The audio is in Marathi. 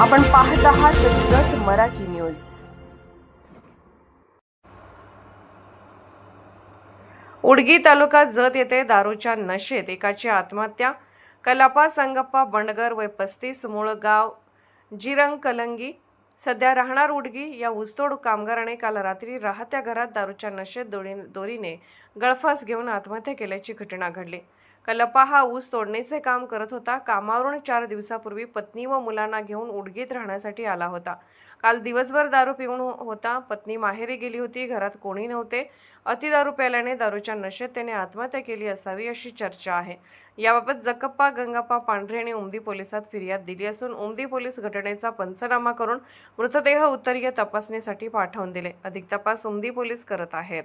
आपण पाहत आहात जत मराठी न्यूज. उडगी तालुका जत येथे दारूच्या नशेत एकाची आत्महत्या कलापा संगप्पा बंडगर वय पस्तीस मूळ गाव जिरंग कलंगी. सध्या राहणार उडगी या ऊसतोड कामगाराने काल रात्री राहत्या घरात दारूच्या नशेत दोरी दोरीने गळफास घेऊन आत्महत्या केल्याची घटना घडली. कलपा हा ऊस तोडणीचे काम करत होता. कामावरून चार दिवसापूर्वी पत्नी व मुलांना घेऊन उडगीत राहण्यासाठी आला होता. काल दिवसभर दारू पिऊन हो- होता. पत्नी माहेरी गेली होती. घरात कोणी नव्हते. अति दारू प्यायल्याने दारूच्या नशेत त्याने आत्महत्या केली असावी अशी चर्चा आहे. याबाबत जकप्पा गंगाप्पा पांढरे यांनी उमदी पोलिसात फिर्याद दिली असून उमदी पोलीस घटनेचा पंचनामा करून मृतदेह उत्तरीय तपासणीसाठी पाठवून दिले. अधिक तपास उमदी पोलीस करत आहेत.